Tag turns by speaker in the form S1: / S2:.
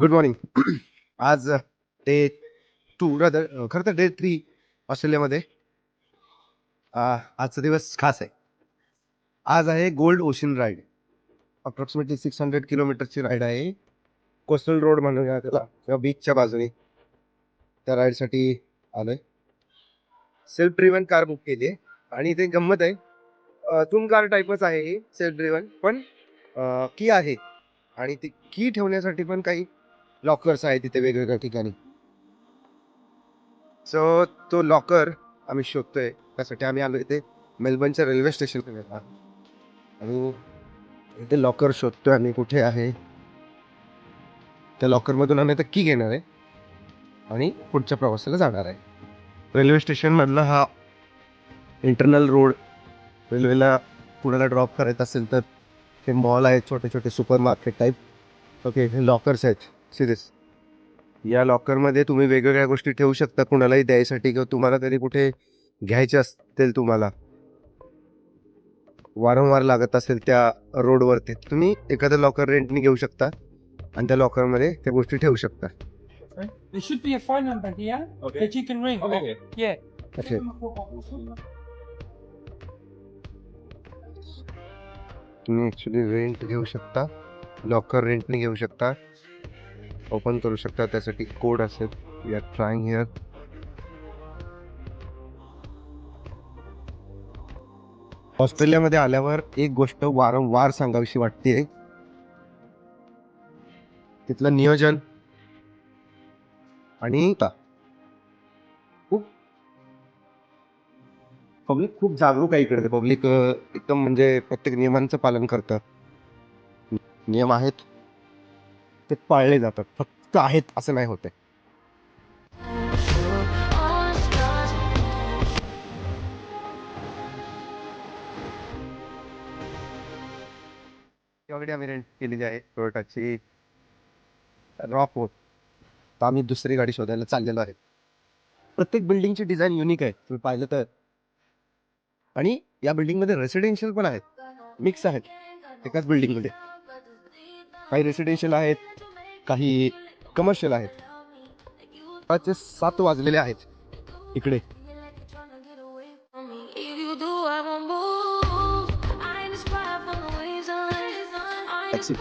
S1: Good morning आज day to rather खरं तर डे थ्री ऑस्ट्रेलियामध्ये आजचा दिवस खास आहे. आज आहे gold ocean ride approximately six hundred किलोमीटरची राईड आहे. कोस्टल रोड म्हणूया त्याला किंवा बीचच्या बाजूने त्या राईडसाठी आलोय. सेल्फ ड्रिव्हन कार बुक केली आहे. आणि इथे गंमत आहे. तुम कार टाईपच आहे ही सेल्फ ड्रिव्हन पण की आहे. आणि ती की ठेवण्यासाठी पण काही लॉकर्स आहेत तिथे वेगवेगळ्या ठिकाणी. सो तो लॉकर आम्ही शोधतोय. त्यासाठी आम्ही आलो इथे मेलबर्नच्या रेल्वे स्टेशन आणि इथे लॉकर शोधतोय आम्ही कुठे आहे. त्या लॉकरमधून आम्ही तर की घेणार आहे. आणि पुढच्या प्रवासाला जाणार आहे. रेल्वे स्टेशनमधला हा इंटरनल रोड रेल्वेला पुण्याला ड्रॉप करायचं असेल तर हे मॉल आहेत छोटे छोटे सुपर मार्केट टाईप ओके हे लॉकर्स आहेत. सिरियस या लॉकरमध्ये तुम्ही वेगवेगळ्या गोष्टी ठेवू शकता कुणालाही द्यायसाठी किंवा तुम्हाला कधी कुठे घ्यायचे असतील तुम्हाला वारंवार लागत असेल त्या रोडवरती तुम्ही एखादं लॉकर रेंटनी घेऊ शकता आणि त्या लॉकरमध्ये त्या गोष्टी ठेवू शकता
S2: There should be a phone number here
S3: Okay.
S2: that you can ring.
S3: Okay.
S2: Yeah.
S1: अच्छा तुम्ही ॲक्च्युली रेंट घेऊ शकता लॉकर रेंटने घेऊ शकता ओपन करू शकता. त्यासाठी कोड असेल. वी आर ट्राईंग हिअर ऑस्ट्रेलियामध्ये आल्यावर एक गोष्ट वारंवार सांगावीशी वाटते तिथलं नियोजन आणि खूप पब्लिक खूप जागरूक आहे इकडे. पब्लिक एकदम म्हणजे प्रत्येक नियमांचं पालन करतं. नियम आहेत. ते पाळले जातात. फक्त आहेत असं नाही होते. ऑलरेडी आम्ही रेंट केलेली आहे टोयोटाची रॉक होत तर आम्ही दुसरी गाडी शोधायला चाललेलो आहे. प्रत्येक बिल्डिंगची डिझाईन युनिक आहे. तुम्ही पाहिलं तर. आणि या बिल्डिंगमध्ये रेसिडेन्शियल पण आहेत. मिक्स आहेत. एकाच बिल्डिंगमध्ये काही रेसिडेन्शियल आहेत काही कमर्शियल आहेत. सकाळचे सात वाजलेले आहेत. इकडे.
S4: टॅक्सी